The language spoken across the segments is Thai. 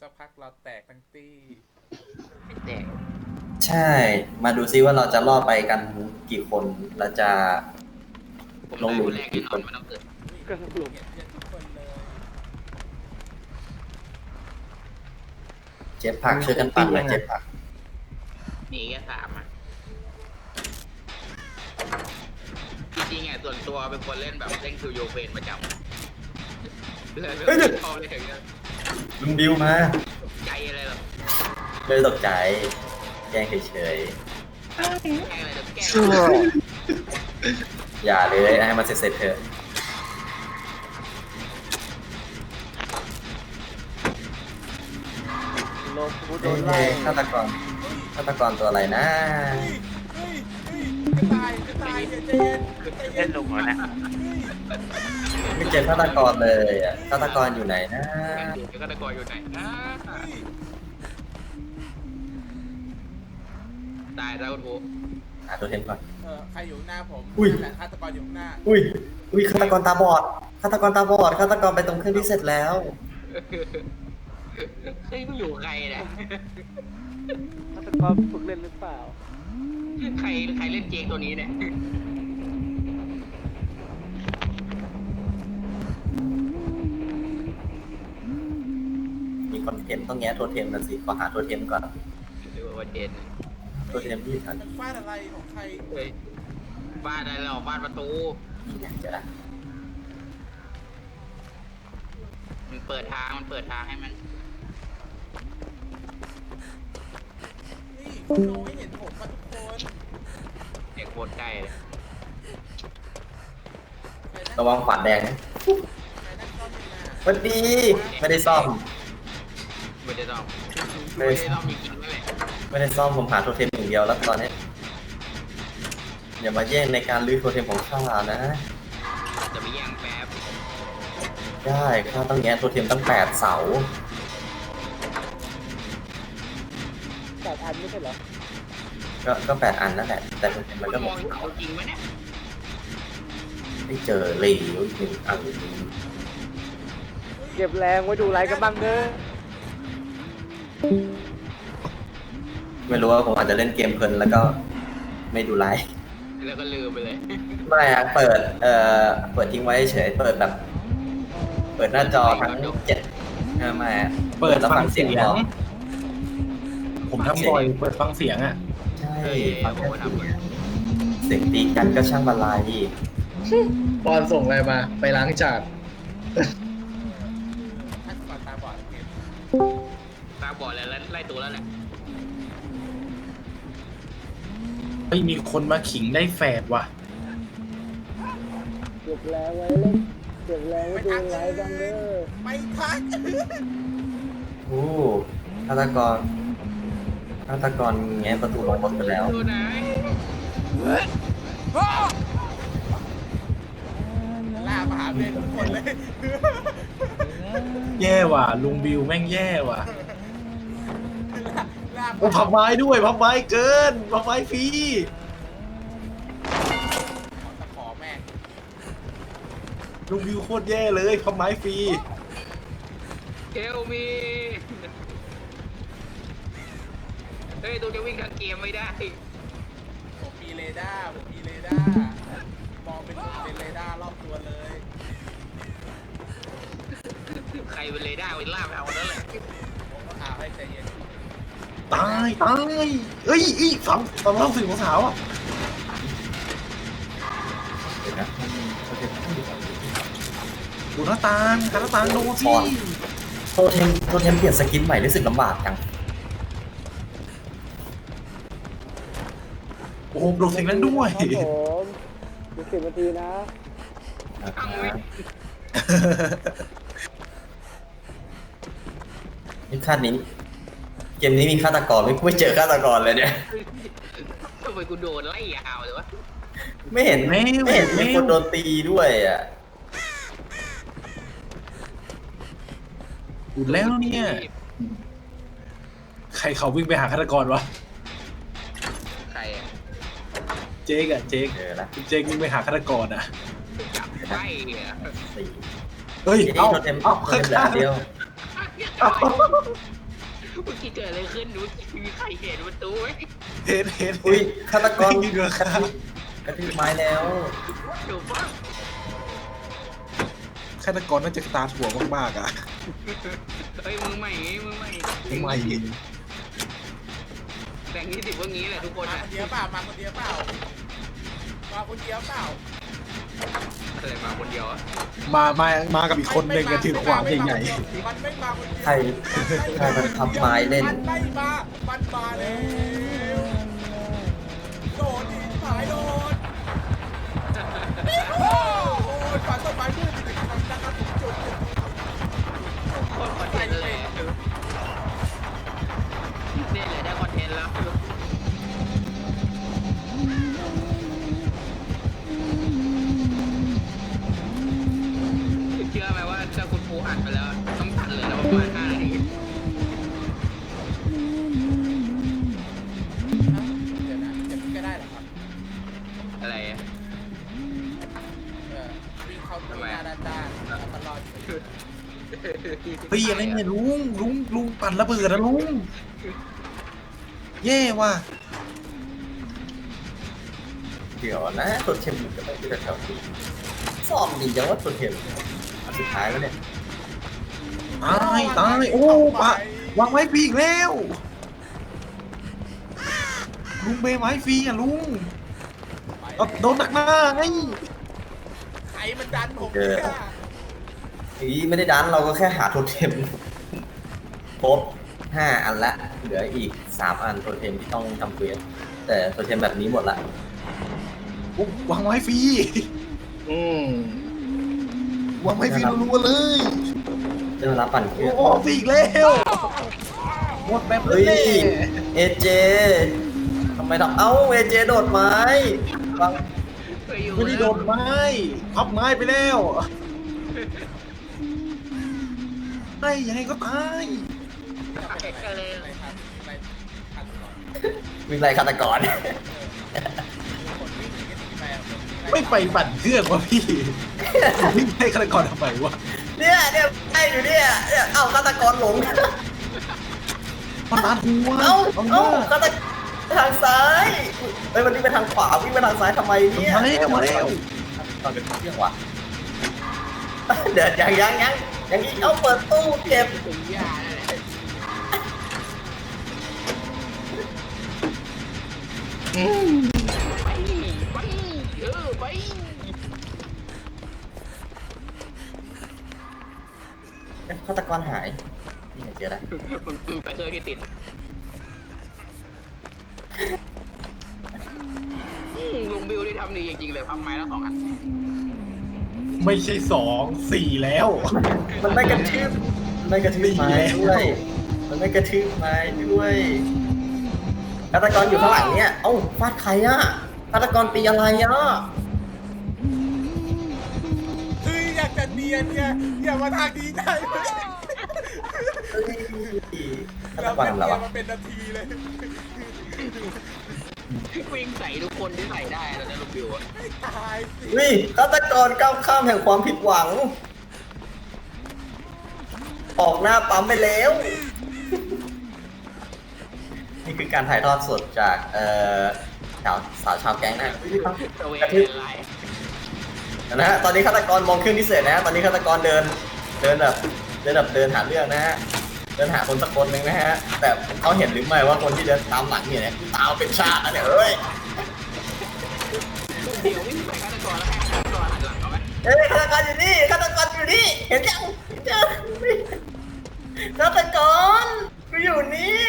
สักพักเราแตกทั้งตี้ไม่แตกใช่ มาดูซิว่าเราจะล่อไปกันกี่คน เราจะ ผมลงได้หลุมคนแรกแน่นอนไม่ต้องเกิดก็หลุมเห็นเพื่อนทุกคนเลยเจ็บผักช่วยกันปั่นหน่อยเจ็บผักมีแค่สามอะจริงๆอะส่วนตัวเป็นคนเล่นแบบเล่นคิวโยเฟนประจำเลยไม่ชอบเลยอย่างเงี้ย ลุงบิวมาใจอะไรหรอเลยตกใจ แกล้งเฉยแกล้งอะไรหรอแกล้งๆอย่าเลยให้มันเสร็จๆเถอะโลกูโดเฮ้นยไล่ฆาตกรฆาตกรตัวอะไรนะ เฮ้ยเฮ้ยจะตายจะตายเนี่ยใจเย็นใจเย็เล่นนลงหัวนะไม่เจอฆาตกรเลยอะฆาตกรอยู่ไหนนะอยู่ก็ตะกอยอยู่ไหนนะตายแล้วคุณผู้หาตัวเทมก่อน เออใครอยู่หน้าผมอุ้ย นั่นแหละฆาตกรอยู่ข้างหน้าอุ้ย อุ้ยฆาตกรตาบอดฆาตกรตาบอดฆาตกรไปตรงเครื่องที่เสร็จแล้ว เฮ้ยมึงอยู่ใครเนี่ยฆาตกรฝึกเล่นหรือเปล่า ใครใครเล่นเจงตัวนี้เนี่ยมีคอนเทนต์ต้องแง้โทรเทมกันสิ ขอหาโทรเทมก่อนหรือว่าเจนโทรเทมที่ทันมันฟาดอะไรของใครเฮ้ยบ้านอะไรหรอบ้านประตู นี่ไงเจะละมันเปิดทางมันเปิดทางให้มัน นี่คุณโน้ยเห็นผมมาทุกคนเด็กโคตรใกล้เลยใครนั่งระวังขวานแดงนะใครนั่งซ่อมอยู่น่ะสวันดีไม่ได้ซ่อม ไม่ได้ต้องไม่ไม่ได้ได้ต้องมีกินด้วยแหละไม่ได้ซ่อมผมหาโทรเทมอย่างเดียวแล้วตอนนี้อย่ามาแย่งในการลื้อโทรเทมของข้านะ จะไปแย่งแป๊บได้ข้าต้องแง้โทรเทมตั้งแปดเสา ไม่ใช่เหรอก็ก็แปดอันนั่นแหละ แต่โทรเทมมันคุก็ณหมมองดเขาจริงไหมเนี่ยไม่เจอเลยอีกหนึ่งอันเก็บแรงไว้ดูไรกันบ้างเด้อไม่รู้ว่าผมอาจจะเล่นเกมเพลินแล้วก็ไม่ดูไลฟ์แล้วก็ลืมไปเลยไม่อะเปิดเอ่อเปิดทิ้งไว้เฉยเปิดแบบ เปิดหน้าจอทั้งเจ็ดเออไม่อะเปิดแล้วฟังเสียงพอ ผมทำบ่อยเปิดฟังเสียงอะใช่เฮ้ยฟังผมก็ทำเลยเสียงตีกันก็ช่างบรรลัยปอนส่งอะไรมา ไปล้างจานฆาตกรตาบอดเห็นตาบอดแล้วไล่ตัวแล้วแหละเฮ้ยมีคนมาขิงได้แฝดว่ะเก็บแรงไว้เล่นเก็บแรงไว้ดูไรบ้างเด้อไม่ทันโอ้ฆาตกร ฆาตกรแง้ประตูลงรถไปแล้วตัวไหนล่ามาหาเพื่อนทุกคนเลยแย่ว่ะ ลุงบิวแม่งแย่ว่ะล่าโอ้พับไม้ด้วยพับไม้เกินพับไม้ฟรีตะขอแม่งลุงบิวโคตรแย่เลยพับไม้ฟรีเอลมี เฮ้ยตัวจะวิ่งทางเกมไม่ได้ผมมีเรดาร์ผมมีเรดาร์มองเป็นเป็นเรดาร์รอบตัวเลยใครเป็นเรดาร์เป็นล่าไปเอาแล้วแหละผมก็ถามให้ใจเย็นตายตายเอ้ยอีฝังฝังเล่าสื่อของสาวอะเดี๋ยวนะดูหน้าต่างหาหน้าต่างดูสิโทรเทมโทรเทมเปลี่ยนสกินใหม่รู้สึกลำบากจัง โอ้โหโดนเสียงนั้นด้วยครับผมอีกสิบนาทีนะ นี่คาดนี้เกมนี้มีฆาตกรไม่ไม่เจอฆาตกรเลยเนี่ย ทำไมกูโดนไล่ยาวเลยวะไม่เห็นแมวไม่เห็นมีแมควนโดนตีด้วยอะอุดแล้วเนี่ย ใครเขาวิ่งไปหาฆาตกรวะ ใครอะ เจ๊กอะเจ๊กเจอละเจ๊กวิ่งไปหาฆาตกรอะจับไล่อะสี่เฮ้ยทีนี้เอ้าโทรเทมเอ้าโทรเทมเหลือข้าอันเดียวใคเมื่อกี้เกิดอะไรขึ้นดูมีใครเห็นประตูไหมเห็นเห็นอุ้ยฆาตกรยิงเลยครับกระทืบไม้แล้วถูกปะฆาตกรน่าจะตาถั่วมากๆอะเฮ้ยมึงใหม่มึงใหม่ทำไม แต่งที่สิบว่างี้แหละทุกคนมาอะคนเดียวเปล่ามาคนเดียวเปล่ามาคนเดียวเปล่าอะไรมาคนเดียวอะมามามากับอีกคนหนึ่งอะถือขวานใหญ่มันไม่มาคนเดียวใครใครมันทำไม้เล่น มันไม่มามันมาแล้ว วิ่งเข้าที่หน้าด้านด้านแล้วตลอดๆเฮ้ยอะไรเนี่ยลุงลุงลุงปั่นระเบิดนะลุงแย่ว่ะเดี๋ยวนะตัวเทมมันจะไปอยู่แถวๆนี้ซ่อมดีจังว่าตัวเทมอันสุดท้ายแล้วเนี่ยตายตายโอ้ปะวางไม้ฟรีอีกแล้ว ลุงเบไม้ฟรีอะลุงเอาโดนหนักหน้าไง ใครมันดันผมเนี่ยอีไม่ได้ดันเราก็แค่หาโทเทมครบห้าอันละ เหลืออีกสามอันโทเทมที่ต้องทำเควสแต่โทเทมแบบนี้หมดละโอ้วางไม้ฟรีอืมวางไม้ฟรีรัวๆเลยได้เวลาปั่นเคโอ้รื่องโหฟรีอีกแล้วหมดแบบเฮ้ยแน่เอเจทำไมทำเอ้าเอเจโดดไม้วาง เคยอยู่ไม่ได้โดนไม้พับไม้ไปแล้วไอ้ยังไงก็ตายก็เลยอะไรครับอะไรขัดก่อนวิ่งไล่ฆาตกรคนวิ่งหนีกันหนีไปอะคนวิ่งล่ไม่ไปปั่นเครื่องวะพี่วิ่งให้ฆาตกรทำไมวะเนี่ยเนี่ยไอ้อยู่เนี่ยเนี่ยเอ้าฆาตกรหลงมันตาทัวเอ้าเอาเอ้าเอ้าฆาตกร ทางซ้ายเฮ้ยมันวิ่งไปทางขวาวิ่งไปทางซ้ายทำไมเนี่ยมาแล้วมาแล้วตอนเป็นเครื่องวะเดี๋ยวยังยังยังยังอีกเอาเปิดตู้เก็บถึงยานั่นแหละอืมไปไปเออไปฆาตกรหายนี่ไงเจอแล้วไปเคยที่ติด ลุงบิวที่ทำดีจริงๆเลยพับไม้แล้วสองอันไม่ใช่สองสี่แล้ว มันไม่กระทืบมันไม่กระทืบไม้ด้วย มันไม่กระทืบไม้ด้วยฆาตกรอยู่ข้างหลังเนี่ย เอ้าฟาดใครอะฆาตกรตีอะไรอะเฮ้ยอยากจะเนียนเนี่ยอย่ามาทางนี้ได้ไหมเฮ้ยฆาตเรากรเป็นทำอะไรเนียนวะ มาเป็นนาทีเลย วิ่งใส่ทุกคนที่ใส่ได้แล้วนะลุงบิวอะให้ตายสิวิฆาตกรก้าวข้ามแห่งความผิดหวัง ออกหน้าปั๊มไปแล้ว นี่คือการถ่ายทอดสดจาก เอ่อสาวสาวชาวแก๊งนะตะเวนกระทืบไลน์นะฮะตอนนี้ฆาตกรมองขึ้นพิเศษนะฮะตอนนี้ฆาตกรเดิน เดินแบบเดินแบบเดินหาเรื่องนะฮะ เดินหาคนสักคนหนึ่งนะฮะ แต่เขาเห็นหรือไม่ว่าคนที่เดินตามหลังเนี่ยตามเป็นชาตินะเนี่ยเอ้ยเดี๋ยววิ่งไปฆาตกรแล้วให้ฆาตกรหันหลังเขาไหมเอ้ยฆาตกรอยู่นี่ฆาตกรอยู่นี่เห็นยังเห็นยังฆาตกรกูอยู่นี่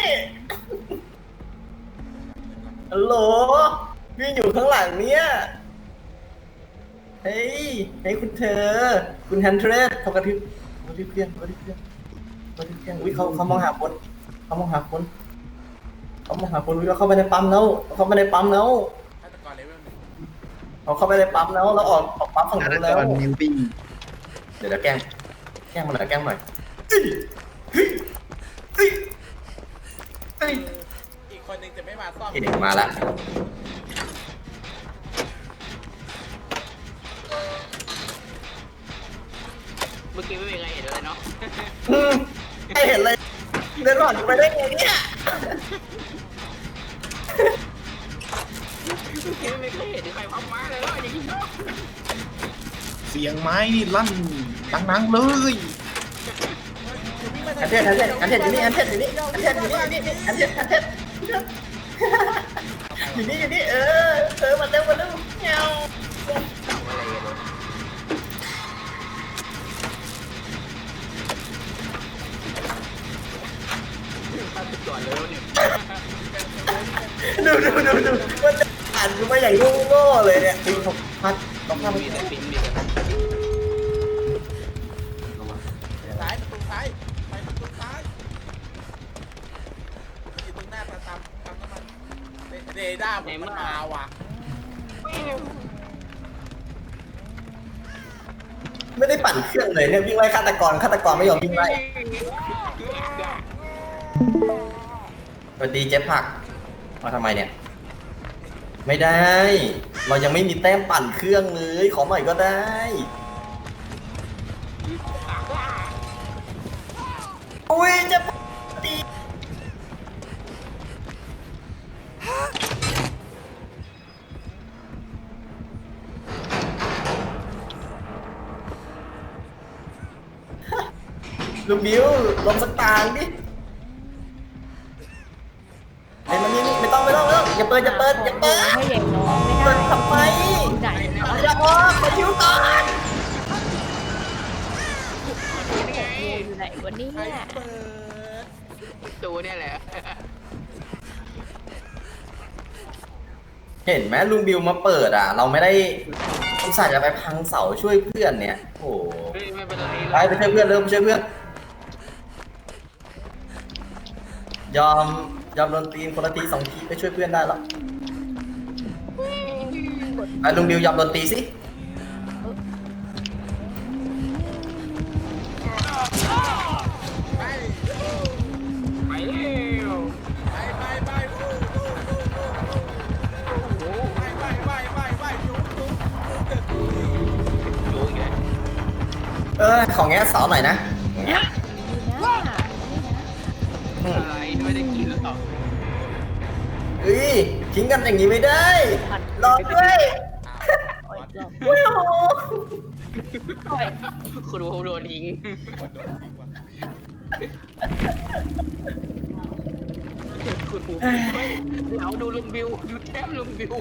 ฮัลโหลพี่อยู่ข้างหลังเนี่ยเฮ้ยเฮ้ยคุณเธอ คุณแฮนเทรสเขากระทืบเขากระทืบเพี้ยนเขากระทืบเพี้ยน เขากระทืบเพี้ยนอุ้ยเขาเขามองหาคนเขามองหาคนเขามองหาคนอุ้ยเขาเข้าไปในปั๊มแล้วเขาเข้าไปในปั๊มแล้วฆาตกรเลเวลหนึ่งเขาเข้าไปในปั๊มแล้วแล้วออกออกปั๊มฝั่งฆาตนู้นกแล้วรนิวบี้เดี๋ยวเดี๋ยวแกล้งแกล้งมาหน่อยแกล้งมาหน่อยเฮ้ยเฮ้ยเฮ้ยเฮ้ย อีกคนหนึ่งจะไม่มาซ่อมอีกหนึ่งมาละ เมื่อกี้ไม่มีใครเห็นเลยเนาะ อืม ไม่เห็นเลยเดินผ่านไปได้ไงเนี่ยไม่เคยเห็นใครพับมาเลยว่าอย่างนี้เสียงไม้นี่ลั่นดังๆเลยอันเทศอันเทศอันเทศอยู่นี่อันเทศอยู่นี่อันเทศอยู่นี่อยู่นี่อันเทศอันเทศอยู่นี่อยู่นี่เออเอ ดาร์ผมมันมาว่ะ ไม่ได้ปั่นเครื่องเลยเนี่ยวิ่งไล่ฆาตกรฆาตกรไม่ยอมวิ่งไล่สวัสดีเจ๊ผักมาทำไมเนี่ย ไม่ได้ เรายังไม่มีแต้มปั่นเครื่องเลย ขอหน่อยก็ได้ อุ้ยเจ๊ ลูกบิวลงสักตางดิเฮ้ยมันนี่นี่ไม่ต้องไม่ต้องไม่ต้องอย่าเปิดอย่าเปิดอย่าเปิดให้เด็กน้องไม่เปิได้ดทำไมไหนอย่าออกมาอยู่ก่อนอยู่ไหนวันนี้ใครเปิดตัวเนี่ยแหละ เห็นไหมลุงบิวมาเปิดอะ เราไม่ได้อุตส่าห์จะไปพังเสาช่วยเพื่อนเนี่ย โอ้โหเฮ้ยไม่เป็นไรไปไปช่วยเพื่อนเร็วไปช่วยเพื่อน ยอมยอมโดนตีนคนละทีสองทีไปช่วยเพื่อนได้แล้วไปลุงบิวยอมโดนตีสิไปเร็วไปไปไปไปไปไปไปไปจุ๊บจุ๊บจุ๊บรู้อีกแล้วเอของแง่สาหน่อยนะ ไม่ได้กินหรือกเอ้ยทิ้งกันอย่างนี้ไม่ได้รอด้วยปล่อยรอบโอ้โหปล่อยคุณโดนโดนทิ้งคุณปูเราดูลุงบิวดูแต้มลุงบิว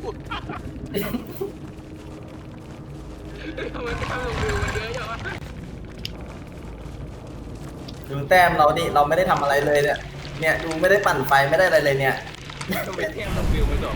ทำไมแต้มลุงบิวมันเยอะจังวะดูแต้มเราดิเราไม่ได้ทำอะไรเลยเนี่ย เนี่ยดูไม่ได้ปั่นไฟไม่ได้อะไรเลยเนี่ย ทำไมแต้มลุงบิวมันสอง